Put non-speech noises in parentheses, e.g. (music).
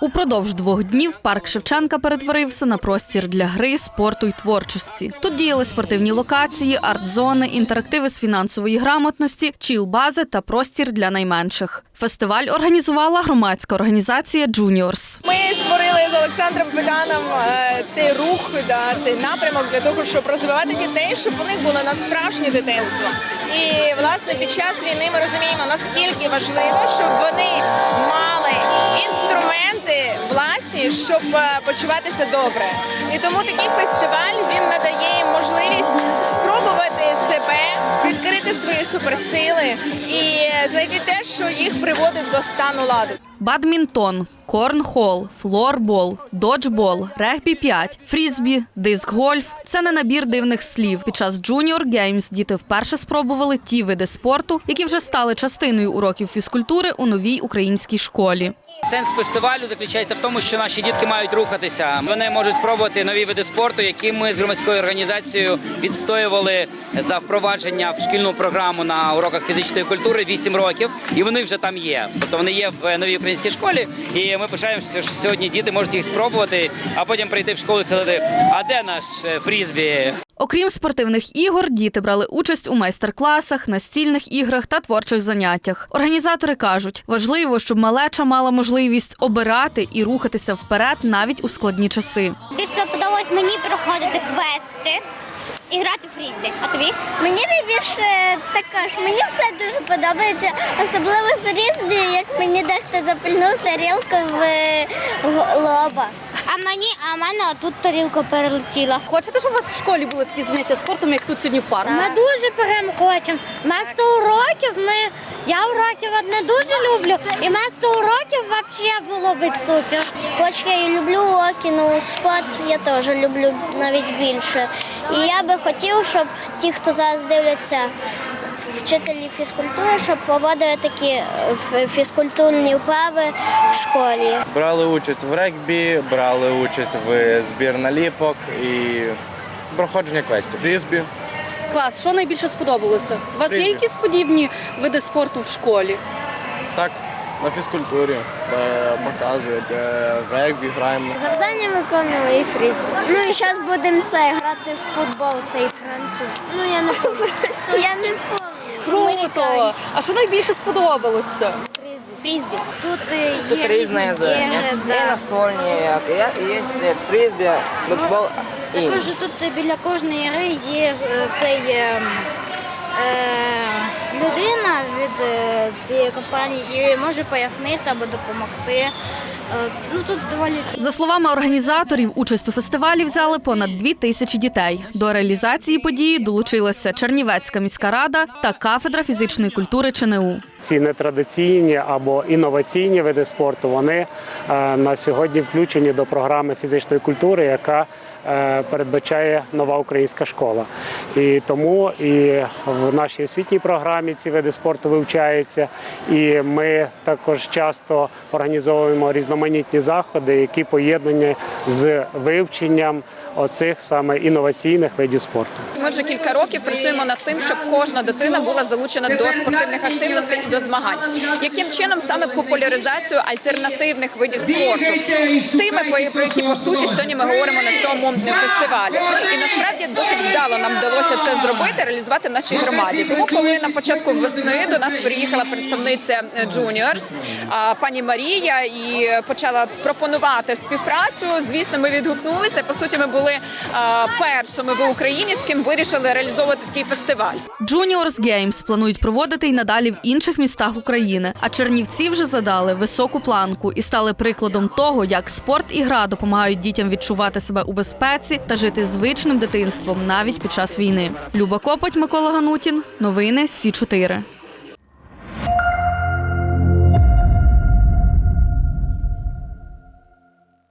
Упродовж двох днів парк Шевченка перетворився на простір для гри, спорту й творчості. Тут діяли спортивні локації, арт-зони, інтерактиви з фінансової грамотності, чіл-бази та простір для найменших. Фестиваль організувала громадська організація Juniors. Ми створили з Олександром Педаном е, цей рух, да, цей напрямок для того, щоб розвивати дітей, щоб у них на справжнє дитинство. І власне під час війни ми розуміємо, наскільки важливо, щоб вони мали інструменти власні, щоб е, почуватися добре. І тому такий фестиваль він надає їм можливість спробувати себе, відкрити свої суперсили і знайти те, що їх приводить до стану ладу. Бадмінтон, корнхол, флорбол, доджбол, регбі 5, фрізбі, диск-гольф – це не набір дивних слів. Під час Junior Games діти вперше спробували ті види спорту, які вже стали частиною уроків фізкультури у новій українській школі. Сенс фестивалю заключається в тому, що наші дітки мають рухатися. Вони можуть спробувати нові види спорту, які ми з громадською організацією відстоювали за впровадження в шкільну програму на уроках фізичної культури 8 років, і вони вже там є. Тобто вони є в новій українській школі, і ми пишаємося, що сьогодні діти можуть їх спробувати, а потім прийти в школу і сказати, а де наш е, фрізбі? Окрім спортивних ігор, діти брали участь у майстер-класах, настільних іграх та творчих заняттях. Організатори кажуть, важливо, щоб малеча мала можливість обирати і рухатися вперед навіть у складні часи. Більше подобалось мені проходити квести і грати в фрізбі. А тобі? Мені найбільше також. Мені все дуже подобається, особливо фрізбі, як мені дехто запальнув тарілку в в лоба. А мені, а в мене тут тарілка перелетіла. Хочете, щоб у вас в школі були такі заняття спортом, як тут сьогодні в парку? Ми дуже прям хочемо. Ми 100 уроків, ми, я уроків от не дуже люблю, і ми 100 уроків взагалі було б супер. Хоч я і люблю уроки, але спорт я теж люблю навіть більше. І я би хотів, щоб ті, хто зараз дивляться вчителі фізкультури, щоб проводили такі е, фізкультурні вправи в школі. Брали участь в регбі, брали участь в збір наліпок і проходження квестів. Фрізбі. Клас, що найбільше сподобалося? У вас є якісь подібні види спорту в школі? Так, на фізкультурі та показують. е, В регбі граємо. Завдання виконували і фрізбі. Ну і зараз будемо це грати в футбол, цей француз. Ну я не (laughs) пам'ятаю. Я не пам'ятаю. Круто! А що найбільше сподобалося? Фрізбі. Тут різні заняття. Є настольні, є, є фрізбі, боксбол. Також тут біля кожної гри є е, цей е, е, людина від е, цієї компанії і може пояснити або допомогти. Е, ну тут доволі За словами організаторів, участь у фестивалі взяли понад дві тисячі дітей. До реалізації події долучилася Чернівецька міська рада та кафедра фізичної культури ЧНУ. ці нетрадиційні або інноваційні види спорту вони е, на сьогодні включені до програми фізичної культури, яка е, передбачає нова українська школа. І тому і в нашій освітній програмі ці види спорту вивчаються. І ми також часто організовуємо різноманітні заходи, які поєднані з вивченням оцих саме інноваційних видів спорту. Ми вже кілька років працюємо над тим, щоб кожна дитина була залучена до спортивних активностей і до змагань. Яким чином саме популяризацію альтернативних видів спорту, тими по- які по суті сьогодні ми говоримо на цьому фестивалі. І насправді досить вдало нам вдалося це зробити, реалізувати в нашій громаді. Тому, коли на початку весни до нас приїхала представниця е, Juniors, пані Марія, і почала пропонувати співпрацю. Звісно, ми відгукнулися. По суті, ми були а, першими в Україні, з ким вирішили реалізовувати такий фестиваль. Juniors Games планують проводити й надалі в інших містах України. А Чернівці вже задали високу планку і стали прикладом того, як спорт і гра допомагають дітям відчувати себе у безпеці та жити звичним дитинством навіть під час війни. Люба Копоть, Микола Ганутін. Новини Сі 4